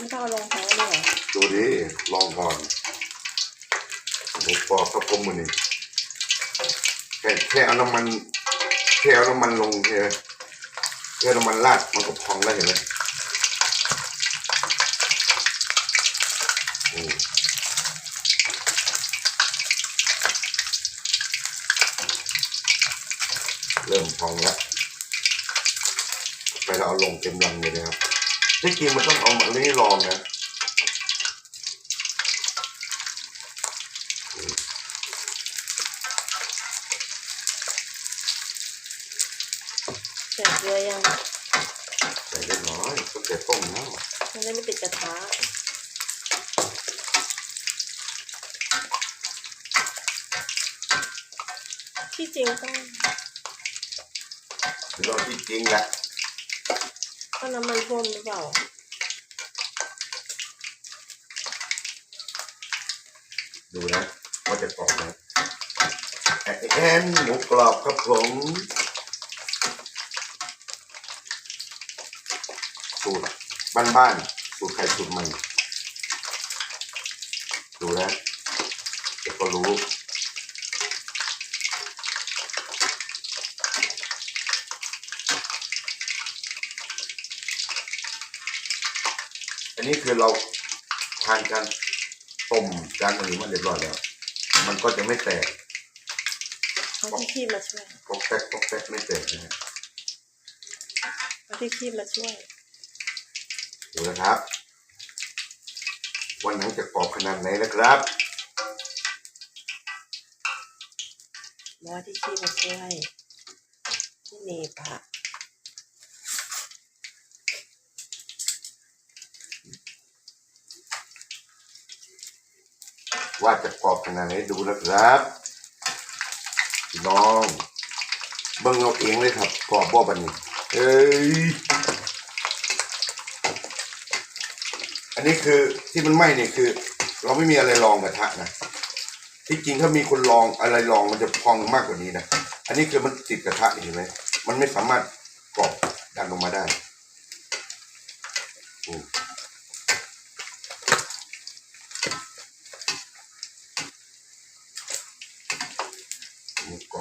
ไม่ต้องเอาลงท้องเลยเหรอดูดิลองก่อนหมูกรอบครับผมมือนี่แค่แค่เอาน้ำมันแค่เอาน้ำมันลงแค่แค่น้ำมันราดมันก็พองแล้วเห็นไหมอืมเริ่มพองแล้ว ไปเราเอาลงเต็มลำเลยนะครับ ที่จริงมันต้องเอาอันนี้ลองนะใส่เกลือยังใส่เล็กน้อยก็แต่ต้มแล้วมันได้ไม่ติดกระทะที่จริงต้องเราที่จริงแหละ ก็น้ำมันท่วมหรือเปล่าดูนะว่าจะกรอบไหมแอนหมูกรอบครับผมสูตรบ้านๆสูตรใครสูตรมันดูนะเด็กก็รู้ อันนี้คือเราทานกันต้มกันอันนี้มันเรียบร้อยแล้ว มันก็จะไม่แตกเอาที่คีบมาช่วยปอกแป๊กปอกแป๊กไม่แตกนะฮะเอาที่คีบมาช่วยดูนะครับ วันหนังจะกรอบขนาดไหนนะครับบอกว่าที่คีบมาช่วยที่หนีบอะ ว่าจะกรอบขนาดไหนดูนะครับน้องเบิ่งเอาเองเลยครับกรอบบ่บันนี้เอ้ยอันนี้คือที่มันไหม้เนี่ยคือ เราไม่มีอะไรรองกระทะนะที่จริงถ้ามีคนลองอะไรลองมันจะพองมากกว่านี้นะ อันนี้คือมันติดกระทะเห็นไหม มันไม่สามารถกรอบดันลงมาได้ หมูกร